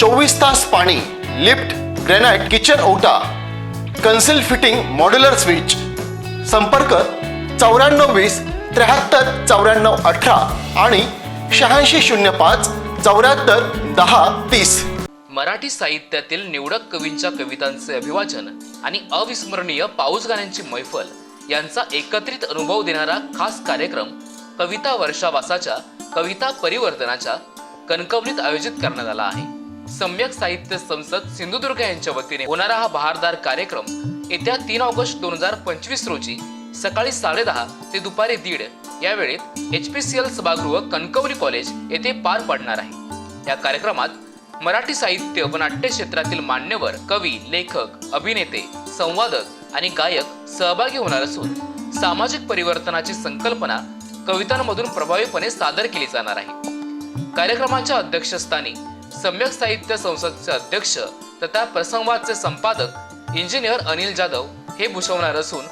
चोवीस तास पाणी लिफ्ट ग्रेनाइट किचन ओटा कन्सिल फिटिंग मॉड्युलर स्विच. संपर्क चौऱ्याण्णव वीस त्र्याहत्तर चौऱ्याण्णव अठरा आणि शहाऐंशी शून्य पाच चौऱ्याहत्तर दहा तीस. मराठी साहित्यातील निवडक कवींच्या कवितांचे अभिवाचन आणि अविस्मरणीय पाऊस गाण्यांची मैफल यांचा एकत्रित अनुभव देणारा खास कार्यक्रम कविता वर्षावासाच्या कविता परिवर्तनाच्या कणकवलीत आयोजित करण्यात आला आहे. सम्यक साहित्य संसद सिंधुदुर्ग यांच्या वतीने होणारा हा बहारदार कार्यक्रम येत्या तीन ऑगस्ट दोन हजार पंचवीस रोजी सकाळी साडेदहा ते दुपारी दीड या वेळेत एच पी सी एल सभागृह कणकवली कॉलेज येथे पार पडणार आहे. या कार्यक्रमात मराठी साहित्य व नाट्य क्षेत्रातील मान्यवर कवी लेखक अभिनेते संवादक आणि गायक सहभागी होणार असून सामाजिक परिवर्तनाची संकल्पना कवितांमधून प्रभावीपणे सादर केली जाणार आहे. कार्यक्रमाच्या अध्यक्षस्थानी सम्यक साहित्य संस्थेचे अध्यक्ष तथा प्रसंवादचे संपादक इंजिनियर अनिल जाधव हे भूषवणार असून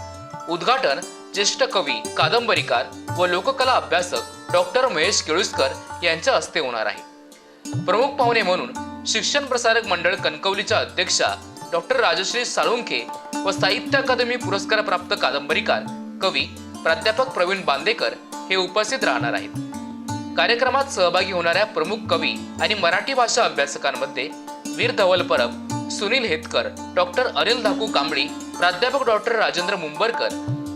उद्घाटन ज्येष्ठ कवी कादंबरीकार व लोककला अभ्यासक डॉक्टर महेश केळुसकर यांच्या हस्ते होणार आहे. प्रमुख पाहुणे म्हणून शिक्षण प्रसारक मंडळ कणकवलीच्या अध्यक्षा डॉक्टर राजश्री साळुंखे व साहित्य अकादमी पुरस्कार प्राप्त कादंबरीकार कवी प्राध्यापक प्रवीण बांदेकर हे उपस्थित राहणार आहेत. कार्यक्रमात सहभागी होणाऱ्या प्रमुख कवी आणि मराठी भाषा अभ्यासकांमध्ये वीर धवल परब सुनील हेतकर डॉक्टर अनिल धाकू कांबळी प्राध्यापक डॉक्टर राजेंद्र मुंबरकर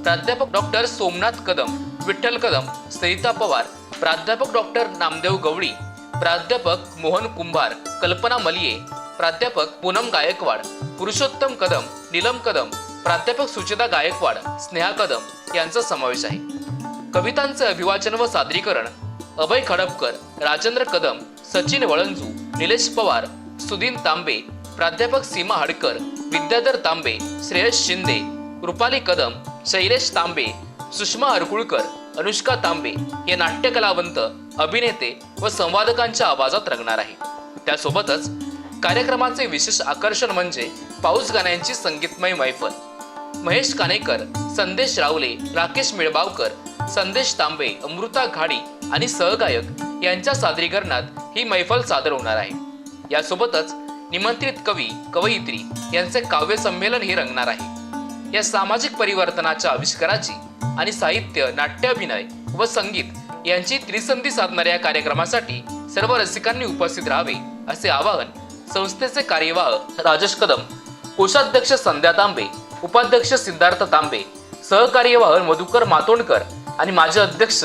प्राध्यापक डॉक्टर सोमनाथ कदम विठ्ठल कदम सरिता पवार प्राध्यापक डॉक्टर नामदेव गवळी प्राध्यापक मोहन कुंभार कल्पना मलिये प्राध्यापक पूनम गायकवाड पुरुषोत्तम कदम नीलम कदम प्राध्यापक सुचिता गायकवाड स्नेहा कदम यांचा समावेश आहे. कवितांचं अभिवाचन व सादरीकरण अभय खडपकर राजेंद्र कदम सचिन वळंजू निलेश पवार सुदीन तांबे प्राध्यापक सीमा हडकर विद्याधर तांबे श्रेयस शिंदे रुपाली कदम शैलेश तांबे सुषमा हरकुळकर अनुष्का तांबे हे नाट्य कलावंत अभिनेते व संवादकांच्या आवाजात रंगणार आहे त्यासोबतच कार्यक्रमाचे विशेष आकर्षण म्हणजे पाऊस गाण्यांची संगीतमय मैफल. महेश कानेकर संदेश रावले राकेश मिळबावकर संदेश तांबे अमृता घाडी आणि सहगायक यांच्या सादरीकरणात ही मैफल सादर होणार आहे. यासोबतच निमंत्रित कवी कवयित्री यांचे काव्य संमेलन हे रंगणार आहे. या सामाजिक परिवर्तनाच्या आविष्काराची आणि साहित्य नाट्याभिनय व संगीत यांची त्रिसंधी साधणाऱ्या या कार्यक्रमासाठी सर्व रसिकांनी उपस्थित राहावे असे आवाहन संस्थेचे कार्यवाह राजेश कदम कोषाध्यक्ष संध्या तांबे उपाध्यक्ष सिद्धार्थ तांबे सहकार्यवाह मधुकर मातोंडकर आणि माजी अध्यक्ष